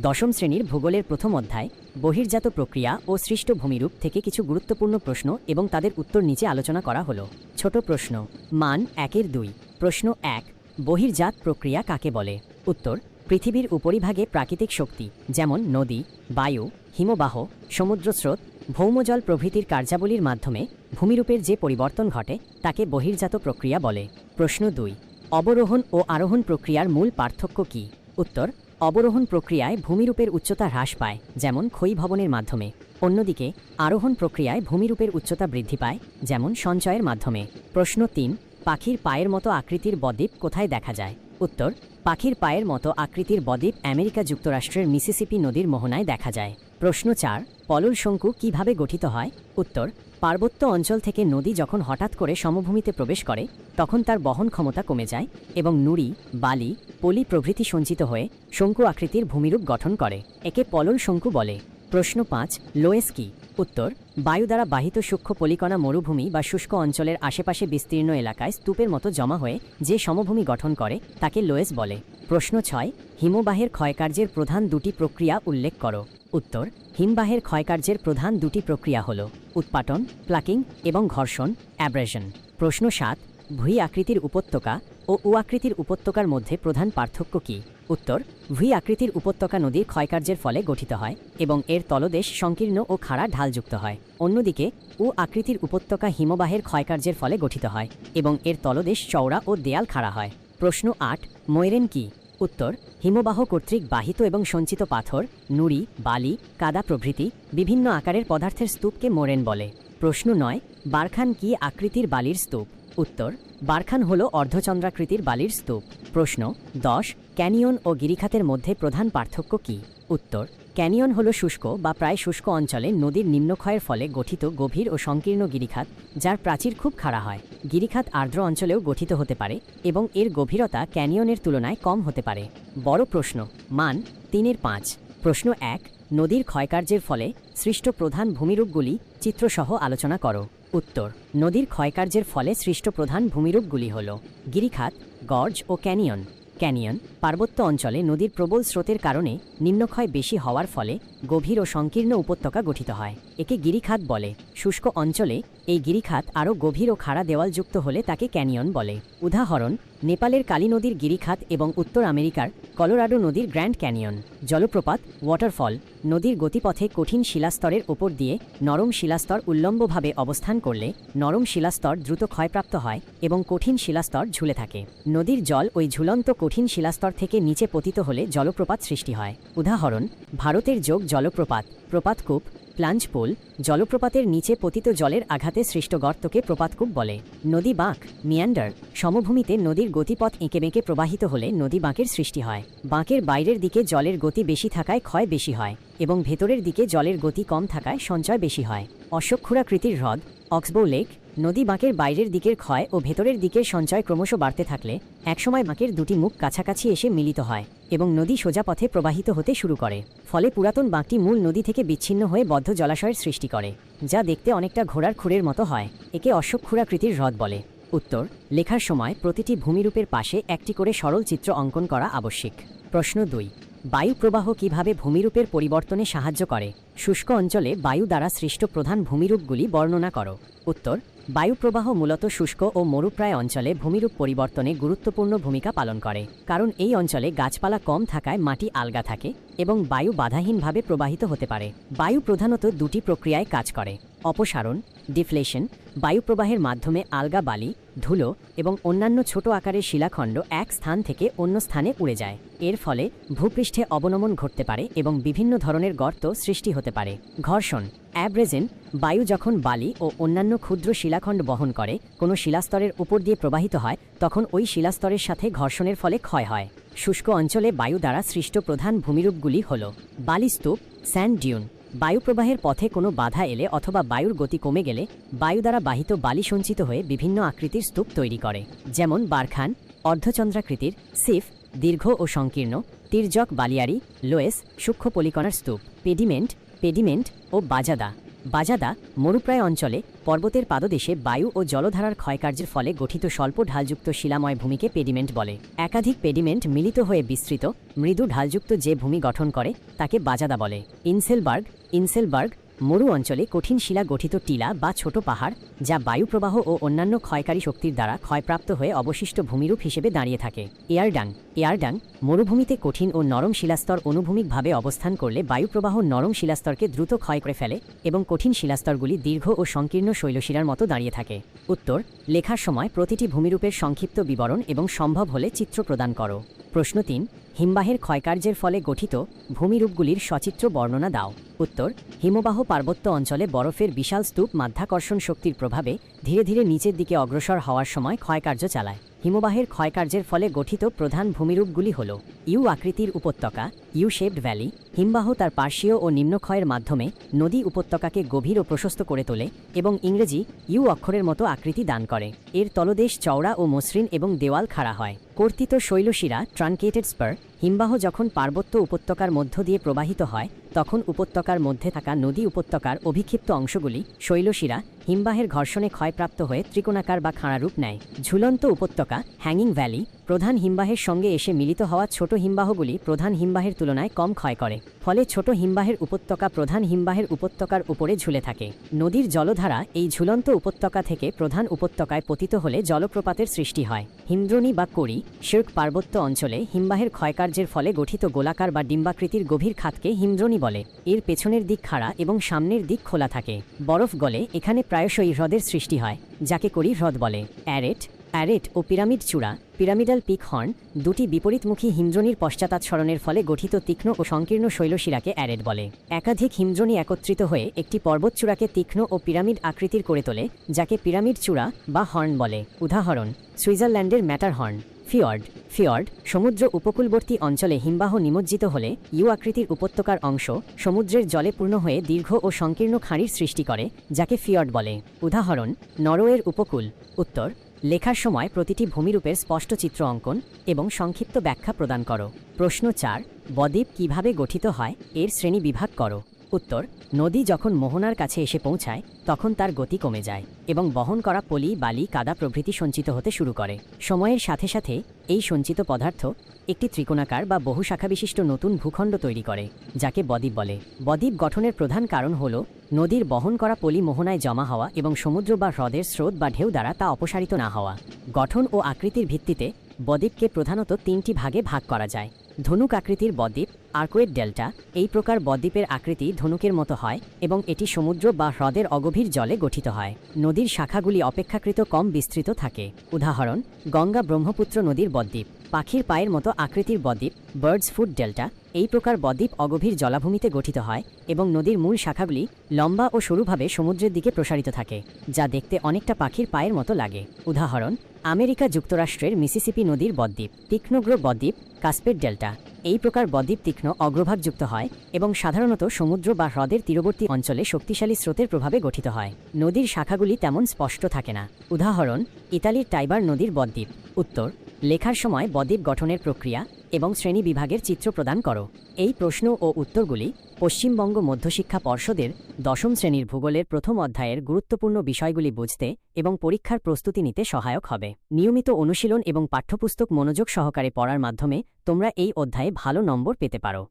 দশম শ্রেণির ভূগোলের প্রথম অধ্যায়, বহির্জাত প্রক্রিয়া ও সৃষ্ট ভূমিরূপ থেকে কিছু গুরুত্বপূর্ণ প্রশ্ন এবং তাদের উত্তর নিচে আলোচনা করা হলো। ছোট প্রশ্ন, মান একের দুই। প্রশ্ন এক, বহির্জাত প্রক্রিয়া কাকে বলে? উত্তর, পৃথিবীর উপরিভাগে প্রাকৃতিক শক্তি, যেমন নদী, বায়ু, হিমবাহ, সমুদ্রস্রোত, ভৌমজল প্রভৃতির কার্যাবলীর মাধ্যমে ভূমিরূপের যে পরিবর্তন ঘটে, তাকে বহির্জাত প্রক্রিয়া বলে। প্রশ্ন দুই, অবরোহণ ও আরোহণ প্রক্রিয়ার মূল পার্থক্য কী? উত্তর অবরোহণ প্রক্রিয়ায় ভূমিরূপের উচ্চতা হ্রাস পায়, যেমন ক্ষয়ীভবনের মাধ্যমে। অন্যদিকে, আরোহণ প্রক্রিয়ায় ভূমিরূপের উচ্চতা বৃদ্ধি পায়, যেমন সঞ্চয়ের মাধ্যমে। প্রশ্ন তিন, পাখির পায়ের মতো আকৃতির বদ্বীপ কোথায় দেখা যায়? উত্তর, পাখির পায়ের মতো আকৃতির বদ্বীপ আমেরিকা যুক্তরাষ্ট্রের মিসিসিপি নদীর মোহনায় দেখা যায়। প্রশ্ন চার পলল শঙ্কু কীভাবে গঠিত হয়? উত্তর, পার্বত্য অঞ্চল থেকে নদী যখন হঠাৎ করে সমভূমিতে প্রবেশ করে, তখন তার বহন ক্ষমতা কমে যায় এবং নুড়ি, বালি, পলি প্রভৃতি সঞ্চিত হয়ে শঙ্কু আকৃতির ভূমিরূপ গঠন করে। একে পলল শঙ্কু বলে। প্রশ্ন পাঁচ, লোয়েস কি? উত্তর, বায়ু দ্বারা বাহিত সূক্ষ্ম পলিকণা মরুভূমি বা শুষ্ক অঞ্চলের আশেপাশে বিস্তীর্ণ এলাকায় স্তূপের মতো জমা হয়ে যে সমভূমি গঠন করে, তাকে লোয়েস বলে। প্রশ্ন ছয়, হিমবাহের ক্ষয়কার্যের প্রধান দুটি প্রক্রিয়া উল্লেখ করো। উত্তর, হিমবাহের ক্ষয়কার্যের প্রধান দুটি প্রক্রিয়া হল উৎপাটন, প্লাকিং এবং ঘর্ষণ, অ্যাব্রেশন। প্রশ্ন সাত ভুই আকৃতির উপত্যকা ও উ আকৃতির উপত্যকার মধ্যে প্রধান পার্থক্য কী? উত্তর ভুই আকৃতির উপত্যকা নদীর ক্ষয়কার্যের ফলে গঠিত হয় এবং এর তলদেশ সংকীর্ণ ও খাড়া ঢালযুক্ত হয়। অন্যদিকে, উ আকৃতির উপত্যকা হিমবাহের ক্ষয়কার্যের ফলে গঠিত হয় এবং এর তলদেশ চওড়া ও দেয়াল খাড়া হয়। প্রশ্ন আট, ময়রেন কি? উত্তর, হিমবাহ কর্তৃক বাহিত এবং সঞ্চিত পাথর, নুড়ি, বালি, কাদা প্রভৃতি বিভিন্ন আকারের পদার্থের স্তূপকে মোরেন বলে। প্রশ্ন নয়, বারখান কি আকৃতির বালির স্তূপ? উত্তর, বারখান হল অর্ধচন্দ্রাকৃতির বালির স্তূপ। প্রশ্ন দশ, ক্যানিয়ন ও গিরিখাতের মধ্যে প্রধান পার্থক্য কি? উত্তর ক্যানিয়ন হল শুষ্ক বা প্রায় শুষ্ক অঞ্চলে নদীর নিম্নক্ষয়ের ফলে গঠিত গভীর ও সংকীর্ণ গিরিখাত, যার প্রাচীর খুব খাড়া হয়। গিরিখাত আর্দ্র অঞ্চলেও গঠিত হতে পারে এবং এর গভীরতা ক্যানিয়নের তুলনায় কম হতে পারে। বড় প্রশ্ন, মান তিনের পাঁচ। প্রশ্ন এক, নদীর ক্ষয়কার্যের ফলে সৃষ্ট প্রধান ভূমিরূপগুলি চিত্রসহ আলোচনা করো। উত্তর, নদীর ক্ষয়কার্যের ফলে সৃষ্ট প্রধান ভূমিরূপগুলি হল গিরিখাত, গর্জ ও ক্যানিয়ন। ক্যানিয়ন পার্বত্য অঞ্চলে নদীর প্রবল স্রোতের কারণে নিম্নক্ষয় বেশি হওয়ার ফলে গভীর ও সংকীর্ণ উপত্যকা গঠিত হয়। একে গিরিখাত বলে। শুষ্ক অঞ্চলে এই গিরিখাত আরও গভীর ও খাড়া দেওয়ালযুক্ত হলে তাকে ক্যানিয়ন বলে। উদাহরণ, নেপালের কালী নদীর গিরিখাত এবং উত্তর আমেরিকার কলোরাডো নদীর গ্র্যান্ড ক্যানিয়ন। জলপ্রপাত, ওয়াটারফল, নদীর গতিপথে কঠিন শিলাস্তরের ওপর দিয়ে নরম শিলাস্তর উল্লম্বভাবে অবস্থান করলে নরম শিলাস্তর দ্রুত ক্ষয়প্রাপ্ত হয় এবং কঠিন শিলাস্তর ঝুলে থাকে। নদীর জল ওই ঝুলন্ত কঠিন শিলাস্তর থেকে নিচে পতিত হলে জলপ্রপাত সৃষ্টি হয়। উদাহরণ, ভারতের যোগ জলপ্রপাত প্রপাতকূপ প্লাঞ্জ পুল জলপ্রপাতের নিচে পতিত জলের আঘাতে সৃষ্ট গর্তকে প্রপাতকূপ বলে। নদী বাঁক, মিয়ান্ডার, সমভূমিতে নদীর গতিপথ এঁকে বেঁকে প্রবাহিত হলে নদী বাঁকের সৃষ্টি হয়। বাঁকের বাইরের দিকে জলের গতি বেশি থাকায় ক্ষয় বেশি হয় এবং ভেতরের দিকে জলের গতি কম থাকায় সঞ্চয় বেশি হয়। অশ্বক্ষুরাকৃতির হ্রদ, অক্সবো লেক, নদী বাঁকের বাইরের দিকের ক্ষয় ও ভেতরের দিকের সঞ্চয় ক্রমশ বাড়তে থাকলে একসময় বাঁকের দুটি মুখ কাছাকাছি এসে মিলিত হয়। এবং নদী সোজা পথে প্রবাহিত হতে শুরু করে, ফলে পুরাতন বাঁকটি মূল নদী থেকে বিচ্ছিন্ন হয়ে বদ্ধ জলাশয়ের সৃষ্টি করে, যা দেখতে অনেকটা ঘোড়ার খুরের মতো হয়, একে অশ্বক্ষুরাকৃতির হ্রদ বলে। উত্তর, লেখার সময় প্রতিটি ভূমিরূপের পাশে একটি করে সরল চিত্র অঙ্কন করা আবশ্যিক। প্রশ্ন দুই, বায়ু প্রবাহ কীভাবে ভূমিরূপের পরিবর্তনে সাহায্য করে? শুষ্ক অঞ্চলে বায়ু দ্বারা সৃষ্ট প্রধান ভূমিরূপগুলি বর্ণনা করো। উত্তর বায়ু প্রবাহ মূলত শুষ্ক ও মরুপ্রায় অঞ্চলে ভূমিরূপ পরিবর্তনে গুরুত্বপূর্ণ ভূমিকা পালন করে, কারণ এই অঞ্চলে গাছপালা কম থাকায় মাটি আলগা থাকে এবং বায়ু বাধাহীনভাবে প্রবাহিত হতে পারে। বায়ু প্রধানত দুটি প্রক্রিয়ায় কাজ করে, অপসারণ, ডিফ্লেশন, বায়ুপ্রবাহের মাধ্যমে আলগা বালি ধুলো এবং অন্যান্য ছোট আকারের শিলাখণ্ড এক স্থান থেকে অন্য স্থানে উড়ে যায়। এর ফলে ভূপৃষ্ঠে অবনমন ঘটতে পারে এবং বিভিন্ন ধরনের গর্ত সৃষ্টি হতে পারে। ঘর্ষণ অ্যাব্রেজেন বায়ু যখন বালি ও অন্যান্য ক্ষুদ্র শিলাখণ্ড বহন করে, কোনো শিলাস্তরের উপর দিয়ে প্রবাহিত হয়, তখন ওই শিলাস্তরের সাথে ঘর্ষণের ফলে ক্ষয় হয়। শুষ্ক অঞ্চলে বায়ু দ্বারা সৃষ্ট প্রধান ভূমিরূপগুলি হল বালিস্তূপ, স্যান্ড ডিউন। বায়ু প্রবাহের পথে কোনো বাধা এলে অথবা বায়ুর গতি কমে গেলে, বায়ু দ্বারা বাহিত বালি সঞ্চিত হয়ে বিভিন্ন আকৃতির স্তূপ তৈরি করে, যেমন বারখান, অর্ধচন্দ্রাকৃতির, সিফ, দীর্ঘ ও সংকীর্ণ, তির্যক বালিয়ারি, লোয়েস, সূক্ষ্ম পলিকণার স্তূপ, পেডিমেন্ট পেডিমেন্ট ও বাজাদা। বাজাদা মরুপ্রায় অঞ্চলে পর্বতের পাদদেশে বায়ু ও জলধারার ক্ষয়কার্যের ফলে গঠিত স্বল্প ঢালযুক্ত শিলাময় ভূমিকে পেডিমেন্ট বলে। একাধিক পেডিমেন্ট মিলিত হয়ে বিস্তৃত, মৃদু ঢালযুক্ত যে ভূমি গঠন করে, তাকে বাজাদা বলে। ইনসেলবার্গ ইনসেলবার্গ মরু অঞ্চলে কঠিন শিলা গঠিত টিলা বা ছোট পাহাড়, যা বায়ুপ্রবাহ ও অন্যান্য ক্ষয়কারী শক্তির দ্বারা ক্ষয়প্রাপ্ত হয়ে অবশিষ্ট ভূমিরূপ হিসেবে দাঁড়িয়ে থাকে। এয়ারডাং এয়ারডাং, মরুভূমিতে কঠিন ও নরম শিলাস্তর অনুভূমিকভাবে অবস্থান করলে বায়ুপ্রবাহ নরম শিলাস্তরকে দ্রুত ক্ষয় করে ফেলে এবং কঠিন শিলাস্তরগুলি দীর্ঘ ও সংকীর্ণ শৈলশিরার মতো দাঁড়িয়ে থাকে। উত্তর, লেখার সময় প্রতিটি ভূমিরূপের সংক্ষিপ্ত বিবরণ এবং সম্ভব হলে চিত্র প্রদান করো। প্রশ্ন তিন হিমবাহের ক্ষয়কার্যের ফলে গঠিত ভূমিরূপগুলির সচিত্র বর্ণনা দাও। উত্তর, হিমবাহ পার্বত্য অঞ্চলে বরফের বিশাল স্তূপ মাধ্যাকর্ষণ শক্তির প্রভাবে ধীরে ধীরে নিচের দিকে অগ্রসর হওয়ার সময় ক্ষয়কার্য চালায়। হিমবাহের ক্ষয়কার্যের ফলে গঠিত প্রধান ভূমিরূপগুলি হল ইউ আকৃতির উপত্যকা, ইউ শেপড ভ্যালি, হিমবাহ তার পার্শ্বীয় ও নিম্নক্ষয়ের মাধ্যমে নদী উপত্যকাকে গভীর ও প্রশস্ত করে তোলে এবং ইংরেজি ইউ অক্ষরের মতো আকৃতি দান করে। এর তলদেশ চওড়া ও মসৃণ এবং দেওয়াল খাড়া হয়। কর্তিত শৈলশিরা ট্রানকেটেড স্পার হিমবাহ যখন পার্বত্য উপত্যকার মধ্য দিয়ে প্রবাহিত হয়, তখন উপত্যকার মধ্যে থাকা নদী উপত্যকার অভিক্ষিপ্ত অংশগুলি শৈলশিরা, হিমবাহের ঘর্ষণে ক্ষয়প্রাপ্ত হয়ে ত্রিকোণাকার বা খাঁড়া রূপ নেয়। ঝুলন্ত উপত্যকা হ্যাঙ্গিং ভ্যালি প্রধান হিমবাহের সঙ্গে এসে মিলিত হওয়া ছোট হিমবাহগুলি প্রধান হিমবাহের তুলনায় কম ক্ষয় করে, ফলে ছোট হিমবাহের উপত্যকা প্রধান হিমবাহের উপত্যকার উপরে ঝুলে থাকে। নদীর জলধারা এই ঝুলন্ত উপত্যকা থেকে প্রধান উপত্যকায় পতিত হলে জলপ্রপাতের সৃষ্টি হয়। হিমদ্রোণী বা কড়ি শির্ক পার্বত্য অঞ্চলে হিমবাহের ক্ষয়কার্যের ফলে গঠিত গোলাকার বা ডিম্বাকৃতির গভীর খাতকে হিমদ্রোণী বলে। এর পেছনের দিক খাড়া এবং সামনের দিক খোলা থাকে। বরফ গলে এখানে প্রায়শই হ্রদের সৃষ্টি হয়, যাকে করি হ্রদ বলে। অ্যারেট অ্যারেট ও পিরামিড চূড়া, পিরামিডাল পিক হর্ন দুটি বিপরীতমুখী হিমদ্রোণীর পশ্চাতাৎসরণের ফলে গঠিত তীক্ষ্ণ ও সংকীর্ণ শৈলশিরাকে অ্যারেট বলে। একাধিক হিমদ্রোণী একত্রিত হয়ে একটি পর্বতচূড়াকে তীক্ষ্ণ ও পিরামিড আকৃতির করে তোলে, যাকে পিরামিড চূড়া বা হর্ন বলে। উদাহরণ, সুইজারল্যান্ডের ম্যাটার হর্ন, ফিয়র্ড। ফিয়র্ড, সমুদ্র উপকূলবর্তী অঞ্চলে হিমবাহ নিমজ্জিত হলে ইউ আকৃতির উপত্যকার অংশ সমুদ্রের জলে পূর্ণ হয়ে দীর্ঘ ও সংকীর্ণ খাঁড়ির সৃষ্টি করে, যাকে ফিয়র্ড বলে। উদাহরণ, নরওয়ের উপকূল, উত্তর লেখার সময় প্রতিটি ভূমিরূপের স্পষ্ট চিত্র অঙ্কন এবং সংক্ষিপ্ত ব্যাখ্যা প্রদান করো। প্রশ্ন চার, বদ্বীপ কীভাবে গঠিত হয়? এর শ্রেণি বিভাগ করো। উত্তর, নদী যখন মোহনার কাছে এসে পৌঁছায়, তখন তার গতি কমে যায় এবং বহন করা পলি, বালি, কাদা প্রভৃতি সঞ্চিত হতে শুরু করে। সময়ের সাথে সাথে এই সঞ্চিত পদার্থ একটি ত্রিকোণাকার বা বহু শাখা বিশিষ্ট নতুন ভূখণ্ড তৈরি করে, যাকে বদ্বীপ বলে। বদ্বীপ গঠনের প্রধান কারণ হল নদীর বহন করা পলি মোহনায় জমা হওয়া এবং সমুদ্র বা হ্রদের স্রোত বা ঢেউ দ্বারা তা অপসারিত না হওয়া। গঠন ও আকৃতির ভিত্তিতে বদ্বীপকে প্রধানত তিনটি ভাগে ভাগ করা যায়। ধনুক আকৃতির বদ্বীপ আর্কোয়েড ডেল্টা এই প্রকার বদ্বীপের আকৃতি ধনুকের মতো হয় এবং এটি সমুদ্র বা হ্রদের অগভীর জলে গঠিত হয়। নদীর শাখাগুলি অপেক্ষাকৃত কম বিস্তৃত থাকে। উদাহরণ, গঙ্গা ব্রহ্মপুত্র নদীর বদ্বীপ। পাখির পায়ের মতো আকৃতির বদ্বীপ বার্ডস ফুড ডেল্টা এই প্রকার বদ্বীপ অগভীর জলাভূমিতে গঠিত হয় এবং নদীর মূল শাখাগুলি লম্বা ও সরুভাবে সমুদ্রের দিকে প্রসারিত থাকে, যা দেখতে অনেকটা পাখির পায়ের মতো লাগে। উদাহরণ, আমেরিকা যুক্তরাষ্ট্রের মিসিসিপি নদীর বদ্বীপ তীক্ষ্ণগ্র বদ্বীপ কাস্পেট ডেল্টা। এই প্রকার বদ্বীপ তীক্ষ্ণ অগ্রভাগযুক্ত হয় এবং সাধারণত সমুদ্র বা হ্রদের তীরবর্তী অঞ্চলে শক্তিশালী স্রোতের প্রভাবে গঠিত হয়। নদীর শাখাগুলি তেমন স্পষ্ট থাকে না। উদাহরণ, ইতালির টাইবার নদীর বদ্বীপ। উত্তর, লেখার সময় বদ্বীপ গঠনের প্রক্রিয়া এবং শ্রেণি বিভাগের চিত্র প্রদান করো। এই প্রশ্ন ও উত্তরগুলি পশ্চিমবঙ্গ মধ্যশিক্ষা পর্ষদের দশম শ্রেণির ভূগোলের প্রথম অধ্যায়ের গুরুত্বপূর্ণ বিষয়গুলি বুঝতে এবং পরীক্ষার প্রস্তুতি নিতে সহায়ক হবে। নিয়মিত অনুশীলন এবং পাঠ্যপুস্তক মনোযোগ সহকারে পড়ার মাধ্যমে তোমরা এই অধ্যায়ে ভালো নম্বর পেতে পারো।